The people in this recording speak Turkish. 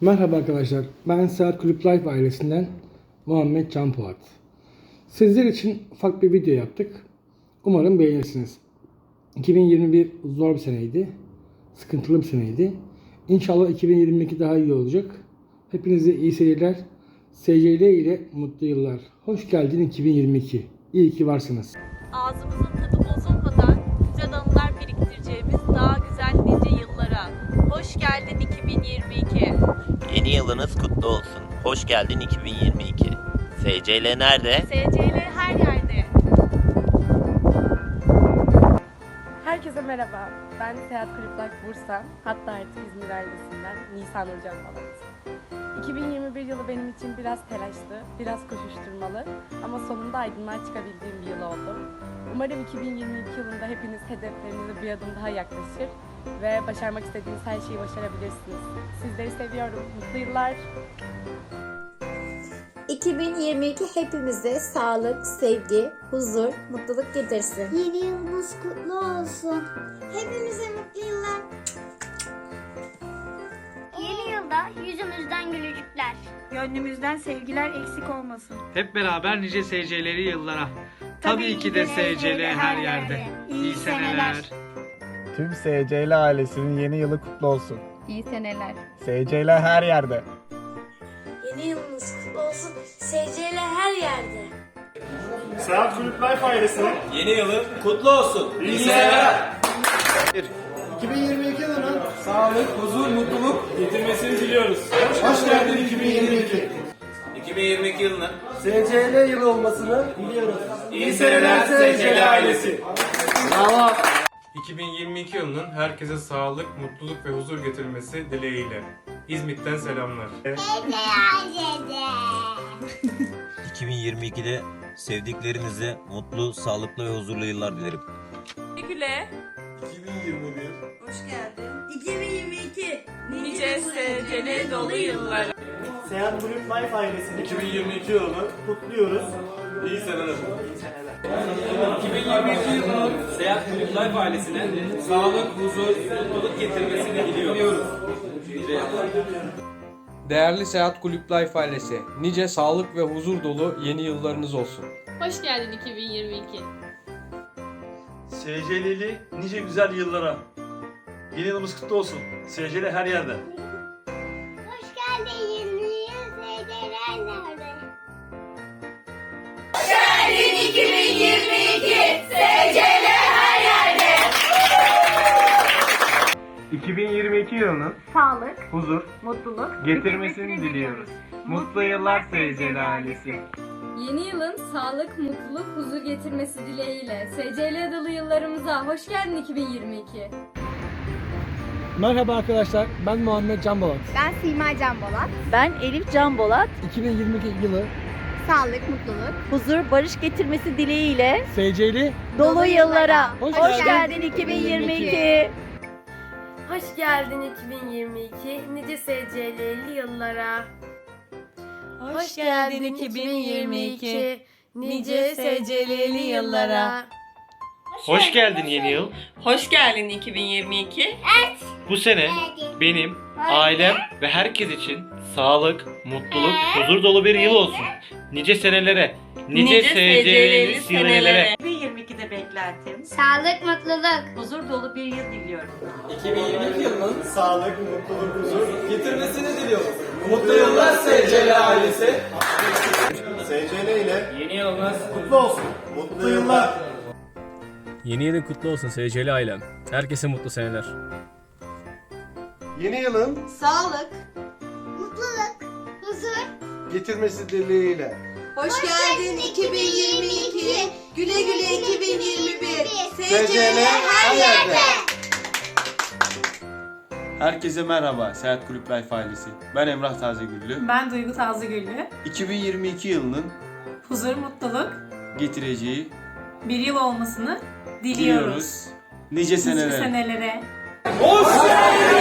Merhaba arkadaşlar. Ben Saat Kulüp Life ailesinden Muhammed Can Polat. Sizler için ufak bir video yaptık. Umarım beğenirsiniz. 2021 zor bir seneydi. Sıkıntılı bir seneydi. İnşallah 2022 daha iyi olacak. Hepinize iyi seyirler. SCL ile mutlu yıllar. Hoş geldin 2022. İyi ki varsınız. ağzımızın tadı bozulmadan Hoş geldin 2022. Yeni yılınız kutlu olsun. Hoş geldin 2022. SCL nerede? SCL Herkese merhaba. Ben Seyahat Kulüp Life Bursa, hatta artık İzmir ailesinden Nisan Hocam falan. 2021 yılı benim için biraz telaşlı, biraz koşuşturmalı ama sonunda aydınlığa çıkabildiğim bir yıl oldu. Umarım 2022 yılında hepiniz hedeflerinize bir adım daha yaklaşır ve başarmak istediğiniz her şeyi başarabilirsiniz. Sizleri seviyorum. Mutlu yıllar. 2022 hepimize sağlık, sevgi, huzur, mutluluk getirsin. Yeni yılımız kutlu olsun. Hepimize mutlu yıllar. Yeni yılda yüzümüzden gülücükler. Gönlümüzden sevgiler eksik olmasın. Hep beraber nice SC'leri yıllara. Tabii ki de SCL her yerde. İyi seneler. Tüm SCL ailesinin yeni yılı kutlu olsun. İyi seneler. SCL her yerde. Yeni yılımız SCL her yerde. Seyahat Kulüp Life ailesinin Yeni yılı kutlu olsun. İyi seneler. 2022 yılının Sağlık, huzur, mutluluk getirmesini diliyoruz. hoş geldin 2022. 2022 yılının SCL yılı olmasını diliyoruz. iyi seneler SCL ailesi. Bravo. 2022 yılının herkese sağlık, mutluluk ve huzur getirmesi dileğiyle. İzmit'ten selamlar. 2022'de sevdiklerinize mutlu, sağlıklı ve huzurlu yıllar dilerim. Güle 2021 hoş geldin. 2022 nice SCL dolu yıllara. Seyahat Kulüp Life ailesinin 2022 yılını kutluyoruz. iyi seneler. 2022 yılının Seyahat Kulüp Life ailesine sağlık, huzur, mutluluk getirmesini diliyoruz. Değerli Seyahat Kulüp Life ailesi, nice sağlık ve huzur dolu yeni yıllarınız olsun. Hoş geldin 2022. SCL'li nice güzel yıllara. Yeni yılımız kutlu olsun. SCL her yerde. Hoş geldin 2022 yılının Sağlık, huzur mutluluk getirmesini diliyoruz. Mutlu yıllar SCL ailesi. Yeni yılın sağlık, mutluluk, huzur getirmesi dileğiyle SCL dolu yıllarımıza hoş geldin 2022. Merhaba arkadaşlar. Ben Muhammed Can Polat. Ben Sima Can Bolat. Ben Elif Can Bolat. 2022 yılı Sağlık, mutluluk. Huzur, barış getirmesi dileğiyle SCL dolu yıllara. Hoş Hoş geldin geldin 2022. Hoş geldin 2022. Nice SCL'li yıllara. Hoş geldin 2022. Nice SCL'li yıllara. Hoş geldin yeni yıl. Hoş geldin 2022. Bu sene benim, ailem ve herkes için sağlık, mutluluk, huzur dolu bir yıl olsun. Nice senelere, nice, SCL'li senelere. 2022'de beklentim. Sağlık, mutluluk. Huzur dolu bir yıl diliyorum. 2022 yılının Sağlık, mutluluk, huzur. getirmesini diliyoruz. Mutlu yıllar SCL ailesi. SCL ile Yeni yılınız kutlu olsun. Mutlu yıllar. Yeni yılın kutlu olsun SCL ailem. Herkese mutlu seneler. Yeni yılın Sağlık, mutluluk, huzur. getirmesi dileğiyle. Hoş, geldin 2022. Güle güle 2021. SCL her yerde. Herkese merhaba Seyahat Kulüp Life ailesi. Ben Emrah Tazegüllü. Ben Duygu Tazegüllü. 2022 yılının Huzur, mutluluk getireceği bir yıl olmasını diliyoruz. diliyoruz. Nice Nice senelere. senelere. Hoş geldin.